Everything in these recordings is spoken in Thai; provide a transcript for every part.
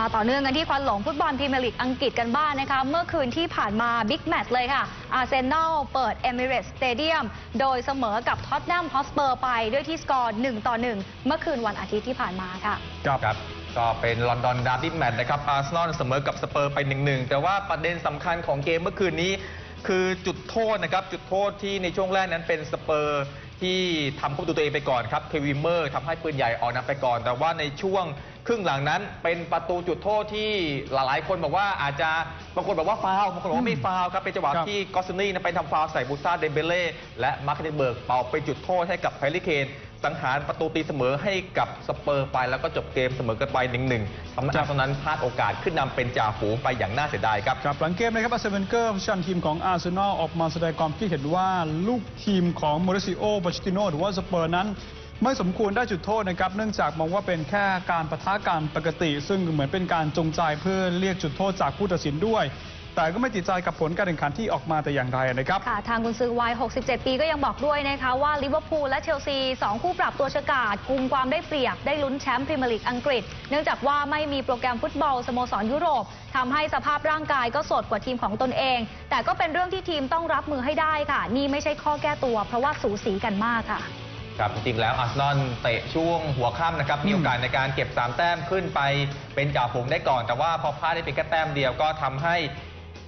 มาต่อเนื่องกันที่ควันหลงฟุตบอลพรีเมียร์ลีกอังกฤษกันบ้างนะคะ เมื่อคืนที่ผ่านมาบิ๊กแมตช์เลยค่ะอาร์เซนอลเปิดเอมิเรตสเตเดียมโดยเสมอกับท็อตแนมฮอสเปอร์ไปด้วยที่สกอร์ 1 ต่อ 1 เมื่อคืนวันอาทิตย์ที่ผ่านมาค่ะครับครับก็เป็นลอนดอนดาร์บี้แมตช์นะครับอาร์เซนอลเสมอกับสเปอร์ไป 1-1 แต่ว่าประเด็นสำคัญของเกมเมื่อคืนนี้คือจุดโทษนะครับจุดโทษที่ในช่วงแรกนั้นเป็นสเปอร์ที่ทำเข้าประตูตัวเองไปก่อนครับเควิมเมอร์ทำให้ปืนใหญ่ออกนำไปก่อน แต่ว่าในช่วง ครึ่งหลังนั้นเป็นประตูจุดโทษที่หลายๆ คนบอกว่าอาจจะบางคนบอกว่าฟาวล์บางคนบอกว่าไม่ฟาวล์ครับเป็นจังหวะครับที่กอสซินี่นั้นไปทำฟาวล์ใส่บูซ่าเดเบเล่และมาร์คเดเบิร์กเป่าไปจุดโทษให้กับแฮร์รี่เคน สังหารประตูตีเสมอให้กับสเปอร์ไป แล้วก็จบเกมเสมอกันไปหนึ่งหนึ่งทำให้อาร์เซนอลพลาดโอกาสขึ้นนำเป็นจ่าฝูงไปอย่างน่าเสียดายครับครับหลังเกมนะครับอาร์เซนเกอร์ผู้ชันทีมของอาร์เซนอลออกมาแสดงความคิดเห็นว่าลูกทีมของมอริซิโอปาชติโนหรือว่าสเปอร์นั้นไม่สมควรได้จุดโทษนะครับ เนื่องจากมองว่าเป็นแค่การประทะกันปกติ ซึ่งเหมือนเป็นการจงใจเพื่อเรียกจุดโทษจากผู้ตัดสินด้วย แต่ก็ไม่ติดใจกับผลการแข่งขันที่ออกมาแต่อย่างใดนะครับ ค่ะ ทางกุนซือวัย 67 ปีก็ยังบอกด้วยนะคะว่าลิเวอร์พูลและเชลซีสองคู่ปรับตัวฉกาดกุมความได้เปรียบ ได้ลุ้นแชมป์พรีเมียร์ลีกอังกฤษ เนื่องจากว่าไม่มีโปรแกรมฟุตบอลสโมสรยุโรปทำให้สภาพร่างกายก็สดกว่าทีมของตนเอง แต่ก็เป็นเรื่องที่ทีมต้องรับมือให้ได้ค่ะ นี่ไม่ใช่ข้อแก้ตัว เพราะว่าสูสีกันมากค่ะครับจริงๆแล้วอาร์เซนอลเตะช่วงหัวค่ำนะครับอืมมีโอกาสในการเก็บ 3 แต้มขึ้นไปเป็นจ่าฝูงได้ก่อน แต่ว่าพอพลาดได้เพียงแค่แต้มเดียวก็ทำให้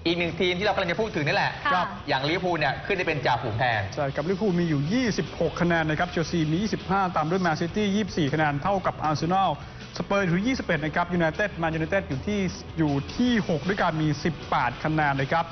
อีกหนึ่งทีมที่เรากำลังจะพูดถึงนี่แหละค่ะครับ อย่างลิเวอร์พูลเนี่ยขึ้นได้เป็นจ่าฝูงแทน ใช่กับลิเวอร์พูลมีอยู่ 26 คะแนนนะครับ เชลซีมี 25 ตามด้วยแมนซิตี้ 24 คะแนนเท่ากับอาร์เซนอล สเปอร์อยู่ที่21 นะครับ ยูไนเต็ด แมนยูไนเต็ดอยู่ที่อยู่ที่ 6 ด้วยการมี 18 คะแนนนะครับ